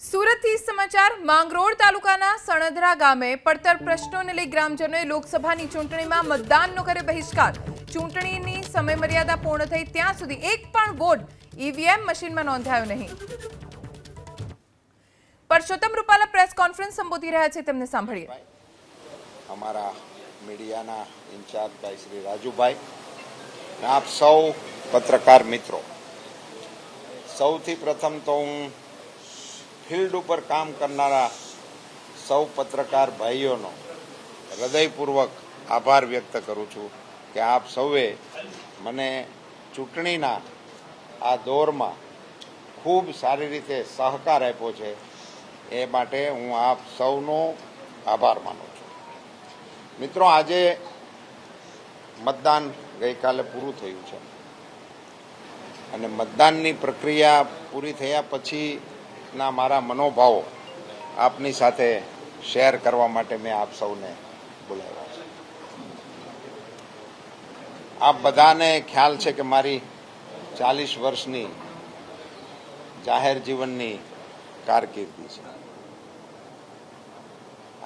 સુરતથી સમાચાર, માંગરોળ તાલુકાના સણધરા ગામે પડતર પ્રશ્નોને લઈ ગ્રામજનોએ લોકસભાની ચૂંટણીમાં મતદાનનો કરે બહિષ્કાર. ચૂંટણીની સમયમર્યાદા પૂર્ણ થઈ ત્યાં સુધી એક પણ વોટ ઈવીએમ મશીનમાં નોંધાયો નહીં. પરસોત્તમ રૂપાલા પ્રેસ કોન્ફરન્સ સંબોધી રહ્યા છે, તેમને સાંભળીએ. અમારા મીડિયાના ઇન્ચાર્જ ભાઈ શ્રી રાજુભાઈ આપ સૌ પત્રકાર મિત્રો, સૌથી પ્રથમ તો હું ફિલ્ડ ઉપર કામ કરનારા સૌ પત્રકાર ભાઈઓનો હૃદયપૂર્વક આભાર વ્યક્ત કરું છું કે આપ સૌએ મને ચૂંટણીના આ દોરમાં ખૂબ સારી રીતે સહકાર આપ્યો છે. એ માટે હું આપ સૌનો આભાર માનું છું. મિત્રો, આજે મતદાન ગઈકાલે પૂરું થયું છે. અને મતદાનની પ્રક્રિયા પૂરી થયા પછીના મારા મનોભાવો આપની સાથે શેર કરવા માટે મેં આપ સૌને બોલાવ્યા છે. આપ બધાને ખ્યાલ છે કે મારી ચાલીસ વર્ષની જાહેર જીવનની કારકિર્દી છે.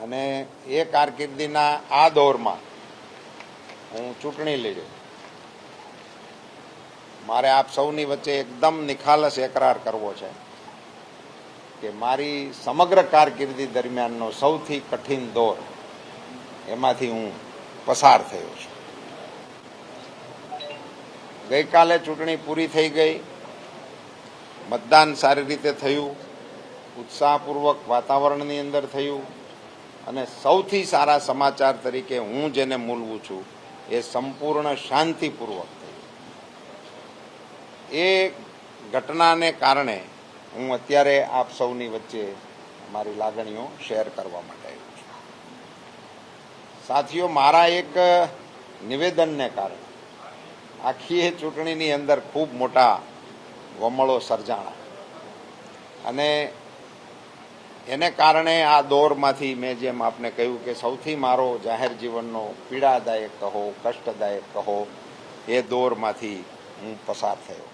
અને એ કારકિર્દીના આ દોરમાં હું ચૂંટણી લડ્યો મારે આપ સૌની વચ્ચે એકદમ નિખાલસ એકરાર કરવો છે. કે મારી સમગ્ર કારકિર્દી દરમિયાનનો સૌથી કઠિન દોર એમાંથી હું પસાર થયો છું. ગઈકાલે ચૂંટણી પૂરી થઈ ગઈ. મતદાન સારી રીતે થયું. ઉત્સાહપૂર્વક વાતાવરણની અંદર થયું. અને સૌથી સારા સમાચાર તરીકે હું જેને મૂલવું છું એ સંપૂર્ણ શાંતિપૂર્વક થયું. એ ઘટનાને કારણે હું અત્યારે આપ સૌની વચ્ચે મારી લાગણીઓ શેર કરવા માટે આવ્યો છું. સાથીઓ, મારા એક નિવેદનને કારણે આખી એ ચૂંટણીની અંદર ખૂબ મોટા વમળો સર્જાણા. અને એને કારણે આ દોરમાંથી મેં જેમ આપને કહ્યું કે સૌથી મારો જાહેર જીવનનો પીડાદાયક કહો, કષ્ટદાયક કહો, એ દોરમાંથી હું પસાર થયો.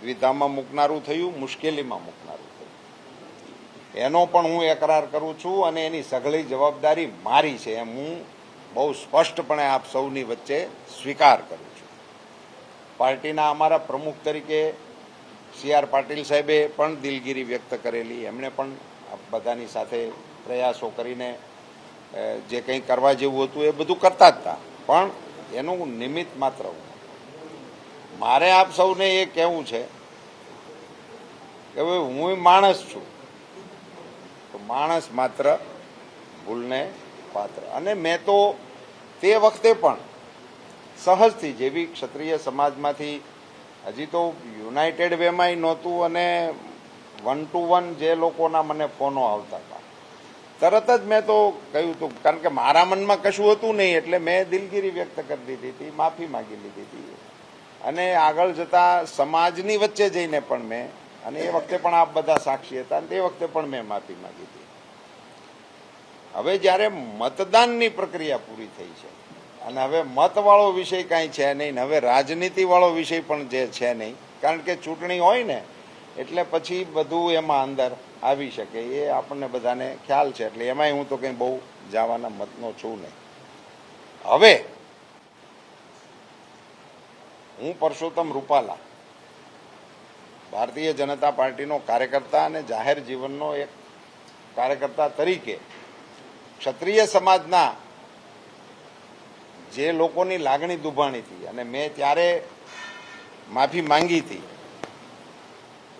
દ્વિધામાં મૂકનારું થયું, મુશ્કેલીમાં મૂકનારું થયું. એનો પણ હું એકરાર કરું છું અને એની સઘળી જવાબદારી મારી છે એમ હું બહુ સ્પષ્ટપણે આપ સૌની વચ્ચે સ્વીકાર કરું છું. પાર્ટીના અમારા પ્રમુખ તરીકે સી આર પાટીલ સાહેબે પણ દિલગીરી વ્યક્ત કરેલી. એમણે પણ બધાની સાથે પ્રયાસો કરીને જે કંઈ કરવા જેવું હતું એ બધું કરતા હતા. પણ એનું નિમિત્ત માત્ર મારે આપ સૌને એ કહેવું છે કે હવે હું માણસ છું. તો માણસ માત્ર ભૂલને પાત્ર. અને મેં તો તે વખતે પણ સહજથી જેવી ક્ષત્રિય સમાજમાંથી હજી તો યુનાઇટેડ વેમાંય નહોતું અને વન ટુ વન જે લોકોના મને ફોનો આવતા હતા. તરત જ મેં તો કહ્યું હતું કારણ કે મારા મનમાં કશું હતું નહીં એટલે મેં દિલગીરી વ્યક્ત કરી દીધી હતી, માફી માંગી લીધી હતી. અને આગળ જતા સમાજની વચ્ચે જઈને પણ મેં, અને એ વખતે પણ આપ બધા સાક્ષી હતા, અને તે વખતે પણ મેં માફી માંગી હતી. હવે જ્યારે મતદાનની પ્રક્રિયા પૂરી થઈ છે, અને હવે મતવાળો વિષય કાંઈ છે નહીં, હવે રાજનીતિવાળો વિષય પણ જે છે નહીં, કારણ કે ચૂંટણી હોય ને, એટલે પછી બધું એમાં અંદર આવી શકે, એ આપણને બધાને ખ્યાલ છે, એટલે એમાંય હું તો કંઈ બહુ જવાના મતનો છું નહીં. હવે હું પરસોત્તમ રૂપાલા, ભારતીય જનતા પાર્ટીનો કાર્યકર્તા અને જાહેર જીવનનો એક કાર્યકર્તા તરીકે ક્ષત્રિય સમાજના જે લોકોની લાગણી દુભાણી હતી અને મેં ત્યારે માફી માંગી હતી,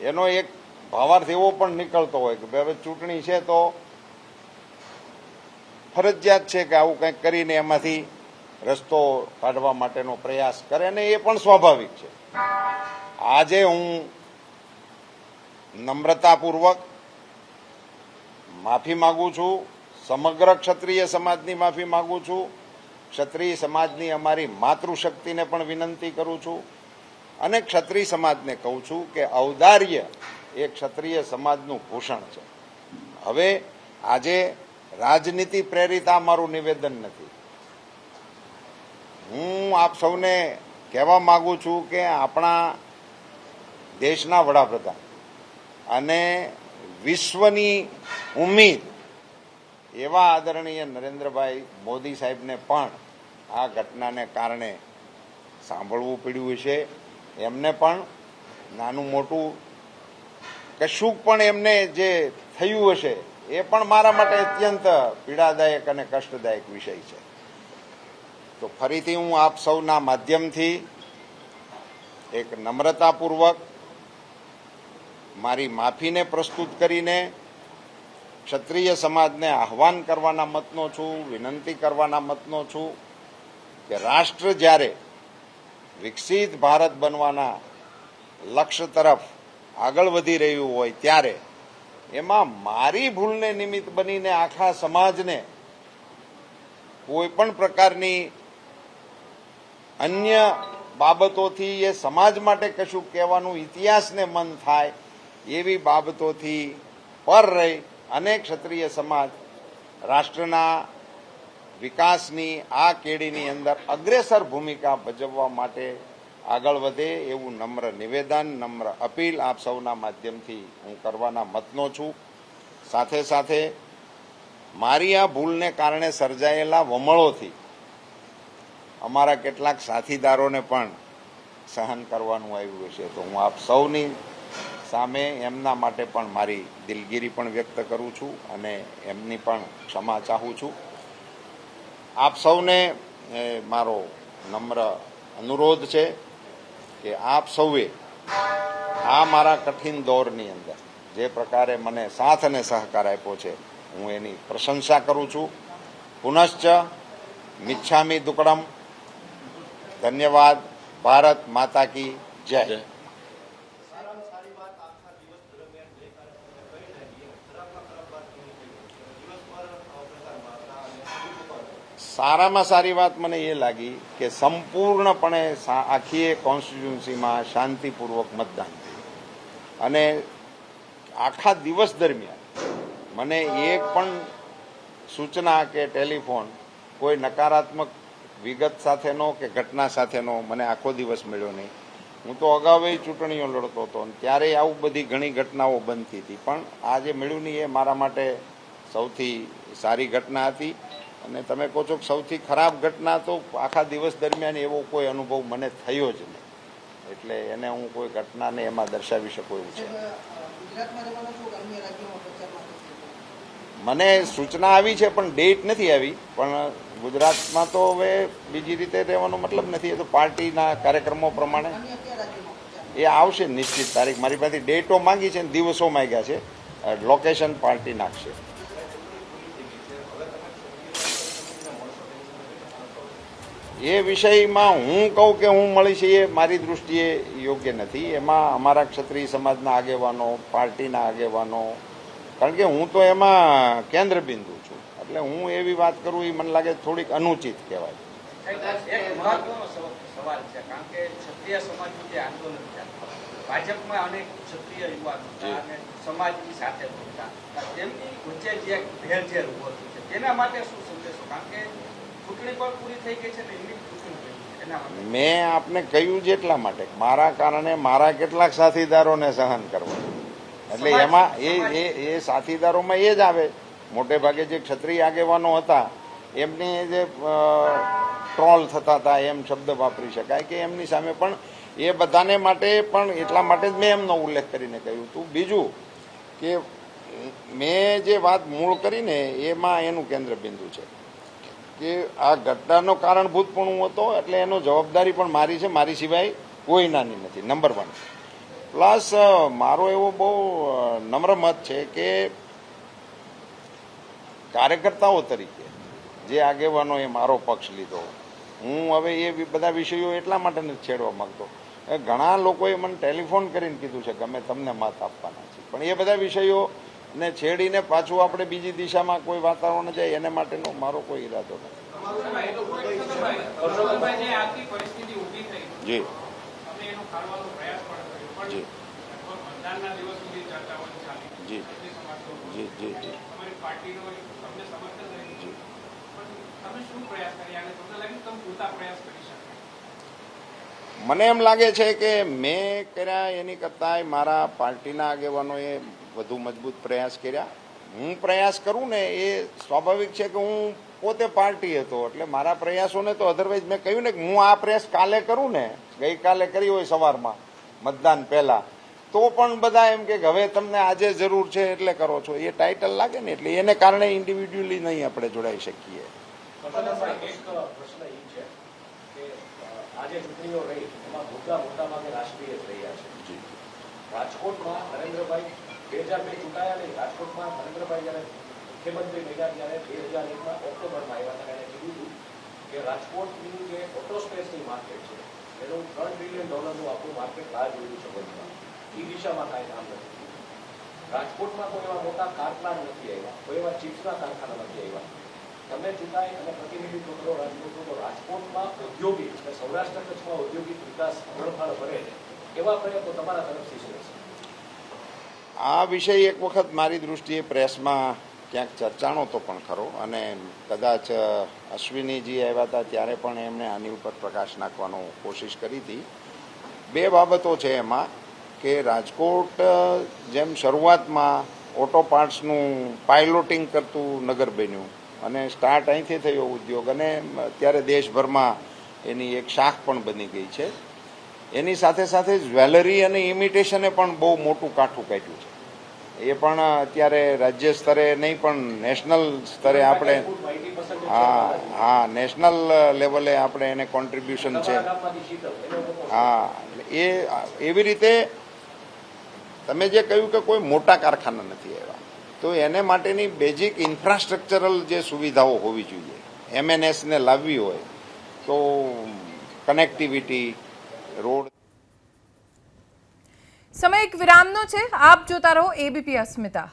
એનો એક ભાવાર્થ એવો પણ નીકળતો હોય કે હવે ચૂંટણી છે તો ફરજિયાત છે કે આવું કંઈક કરીને એમાંથી રસ્તો કાઢવા માટેનો પ્રયાસ કરે અને એ પણ સ્વાભાવિક છે. આજે હું નમ્રતાપૂર્વક માફી માગું છું, સમગ્ર ક્ષત્રિય સમાજની માફી માગું છું, ક્ષત્રિય સમાજની અમારી માતૃશક્તિને પણ વિનંતી કરું છું અને ક્ષત્રિય સમાજને કહું છું કે ઔદાર્ય એ ક્ષત્રિય સમાજનું ભૂષણ છે. હવે આજે રાજનીતિ પ્રેરિત આ મારું નિવેદન નથી. હું આપ સૌને કહેવા માંગુ છું કે આપણા દેશના વડાપ્રધાન અને વિશ્વની ઉમ્મીદ એવા આદરણીય નરેન્દ્રભાઈ મોદી સાહેબને પણ આ ઘટનાને કારણે સાંભળવું પડ્યું છે. એમને પણ નાનું મોટું કશુંક પણ એમને જે થયું હશે એ પણ મારા માટે અત્યંત પીડાદાયક અને કષ્ટદાયક વિષય છે. તો ફરીથી હું આપ સૌના માધ્યમથી એક નમ્રતાપૂર્વક મારી માફીને પ્રસ્તુત કરીને ક્ષત્રિય સમાજને આહવાન કરવાના મતનો છું, વિનંતી કરવાના મતનો છું કે રાષ્ટ્ર જ્યારે વિકસિત ભારત બનવાના લક્ષ્ય તરફ આગળ વધી રહ્યું હોય ત્યારે એમાં મારી ભૂલને નિમિત્ત બનીને આખા સમાજને કોઈ પણ પ્રકારની અન્ય બાબતોથી એ સમાજ માટે કશું કહેવાનું ઇતિહાસને મન થાય એવી બાબતોથી પર રહી અને ક્ષત્રિય સમાજ રાષ્ટ્રના વિકાસની, આ કેડીની અંદર અગ્રેસર ભૂમિકા ભજવવા માટે આગળ વધે એવું નમ્ર નિવેદન, નમ્ર અપીલ આપ સૌના માધ્યમથી હું કરવાના મતનો છું. સાથે સાથે મારી આ ભૂલને કારણે સર્જાયેલા વમળોથી અમારા કેટલાક સાથીદારોને પણ સહન કરવાનું આવ્યું છે તો હું આપ સૌની સામે એમના માટે પણ મારી દિલગીરી પણ વ્યક્ત કરું છું અને એમની પણ ક્ષમા ચાહું છું. આપ સૌને મારો નમ્ર અનુરોધ છે કે આપ સૌએ આ મારા કઠિન દોરની અંદર જે પ્રકારે મને સાથ અને સહકાર આપ્યો છે, હું એની પ્રશંસા કરું છું. પુનશ્ચ મિચ્છામી દુકડમ ધન્યવાદ ભારત માતા કી જય સારામાં સારી વાત મને એ લાગી કે સંપૂર્ણપણે આખી એ કોન્સ્ટિટ્યુન્સીમાં શાંતિપૂર્વક મતદાન થયું. અને આખા દિવસ દરમિયાન મને એક પણ સૂચના કે ટેલિફોન કોઈ નકારાત્મક વિગત સાથેનો કે ઘટના સાથેનો મને આખો દિવસ મળ્યો નહીં. હું તો અગાઉ ચૂંટણીઓ લડતો હતો અને ત્યારે આવું બધી ઘણી ઘટનાઓ બનતી હતી. પણ આ જે મળ્યું નહીં એ મારા માટે સૌથી સારી ઘટના હતી. અને તમે કહો છો કે સૌથી ખરાબ ઘટના તો આખા દિવસ દરમિયાન એવો કોઈ અનુભવ મને થયો જ નહીં. એટલે એને હું કોઈ ઘટનાને એમાં દર્શાવી શકું એવું છે ગુજરાતમાં રહેવાનો છો કે અન્ય રાજ્યોમાં પ્રચાર માટે મને સૂચના આવી છે, પણ ડેટ નથી આવી. પણ ગુજરાતમાં તો હવે બીજી રીતે રહેવાનો મતલબ નથી. એ તો પાર્ટીના કાર્યક્રમો પ્રમાણે એ આવશે નિશ્ચિત તારીખ. મારી પાસે ડેટો માંગી છે દિવસો માંગ્યા છે. લોકેશન પાર્ટી નાખશે. એ વિષયમાં હું કહું કે હું મળીશ એ મારી દૃષ્ટિએ યોગ્ય નથી. એમાં અમારા ક્ષત્રિય સમાજના આગેવાનો, પાર્ટીના આગેવાનો કારણ કે હું તો એમાં કેન્દ્ર બિંદુ છું. એટલે હું એવી વાત કરું એ મને લાગે થોડીક અનુચિત કહેવાય. સવાલ છે કારણ કે ક્ષત્રિય સમાજનું જે આંદોલન છે ભાજપમાં અનેક ક્ષત્રિય યુવાનો અને સમાજની સાથે હતા. તેમની વચ્ચે જે એક ઊભો થયો છે તેના માટે શું સંદેશો? કારણ કે ચૂંટણી પણ પૂરી થઈ ગઈ છે ને એમની ચૂંટણી થઈ ગઈ છે. એના માટે. મેં આપને કહ્યું જ એટલા માટે મારા કારણે મારા કેટલાક સાથીદારોને સહન કરવા એટલે એમાં એ એ એ સાથીદારોમાં એ જ આવે. મોટે ભાગે જે ક્ષત્રિય આગેવાનો હતા, એમની જે ટ્રોલ થતા હતા, એમ શબ્દ વાપરી શકાય કે એમની સામે પણ એ બધાને માટે પણ એટલા માટે જ મેં એમનો ઉલ્લેખ કરીને કહ્યું હતું. બીજું કે મેં જે વાત મૂળ કરીને એમાં એનું કેન્દ્ર બિંદુ છે કે આ ઘટનાનો કારણભૂત પણ હું હતો, એટલે એનો જવાબદારી પણ મારી છે. મારી સિવાય કોઈ નાની નથી. નંબર વન પ્લસ મારો એવો બહુ નમ્ર મત છે કે કાર્યકર્તાઓ તરીકે જે આગેવાનો એ મારો પક્ષ લીધો હું હવે એ બધા વિષયો એટલા માટે નથી છેડવા માંગતો. ઘણા લોકોએ મને ટેલિફોન કરીને કીધું છે કે અમે તમને મત આપવાના છીએ. પણ એ બધા વિષયો ને છેડીને પાછું આપણે બીજી દિશામાં કોઈ વાતાવરણ જાય એને માટેનો મારો કોઈ ઈરાદો નથી. જે જી. જી જી જી મને એમ લાગે છે કે મેં કર્યા એની કરતાંય મારા પાર્ટીના આગેવાનોએ વધુ મજબૂત પ્રયાસ કર્યા. હું પ્રયાસ કરું ને એ સ્વાભાવિક છે કે હું પોતે પાર્ટી હતો એટલે મારા પ્રયાસોને તો અધરવાઇઝ મેં કહ્યું ને કે હું આ પ્રયાસ કાલે કરું ને ગઈકાલે કરી હોય સવારમાં મતદાન પહેલા. તો પણ બધા એમ કે હવે તમને આજે જરૂર છે એટલે કરો છો. એ ટાઇટલ લાગે ને એટલે એને કારણે ઇન્ડિવિડ્યુઅલી નહીં આપણે જોડાઈ શકીએ. કલ્પનાભાઈ, પ્રશ્ન એ છે કે આજે ચૂંટણીઓ રહી એમાં મુદ્દા મોટા ભાગે રાષ્ટ્રીય જ રહ્યા છે. રાજકોટમાં નરેન્દ્રભાઈ બે હજાર બે ચૂંટાયા નહીં રાજકોટમાં નરેન્દ્રભાઈ જ્યારે મુખ્યમંત્રી બન્યા ત્યારે બે હજાર એકમાં ઓક્ટોબરમાં આવ્યા ત્યારે એણે કીધું હતું કે રાજકોટની જે ઓટો સ્પેસની માર્કેટ છે એનું ત્રણ ટ્રિલિયન ડોલરનું આખું માર્કેટ બહાર જોયું છે બધું એ દિશામાં કાંઈ કામ નથી રાજકોટમાં કોઈ એવા મોટા કારખાના નથી આવ્યા, કોઈ એવા ચિપ્સના કારખાના નથી આવ્યા. તમે ચૂંટાય અને પ્રતિનિધિત્વ કરો રાજકોટનું તો રાજકોટમાં ઔદ્યોગિક અને સૌરાષ્ટ્ર કચ્છમાં ઔદ્યોગિક વિકાસ હરણફાળ ભરે એવા પ્રયત્નો તમારા તરફથી શું રહેશે? આ વિષય એક વખત મારી દૃષ્ટિએ પ્રેસમાં ક્યાંક ચર્ચાણો તો પણ ખરો, અને કદાચ અશ્વિનીજી આવ્યા હતા ત્યારે પણ એમણે આની ઉપર પ્રકાશ નાખવાનો કોશિશ કરી હતી. બે બાબતો છે એમાં. કે રાજકોટ જેમ શરૂઆતમાં ઓટો પાર્ટ્સનું પાયલોટિંગ કરતું નગર બન્યું અને સ્ટાર્ટ અહીંથી થયો ઉદ્યોગ અને અત્યારે દેશભરમાં એની એક શાખ પણ બની ગઈ છે. એની સાથે સાથે જ્વેલરી અને ઇમિટેશને પણ બહુ મોટું કાઠું કાઢ્યું છે. એ પણ અત્યારે રાજ્ય સ્તરે નહીં, પણ નેશનલ સ્તરે આપણે હા હા, નેશનલ લેવલે આપણે એને કોન્ટ્રીબ્યુશન છે. હા, એ, એવી રીતે તમે જે કહ્યું કે કોઈ મોટા કારખાના નથી આવ્યા, તો એને માટેની બેઝિક ઇન્ફ્રાસ્ટ્રક્ચરલ જે સુવિધાઓ હોવી જોઈએ. એમએનએસને લાવવી હોય તો કનેક્ટિવિટી રોડ સમય એક વિરામનો છે. આપ જોતા રહો એબીપી અસ્મિતા.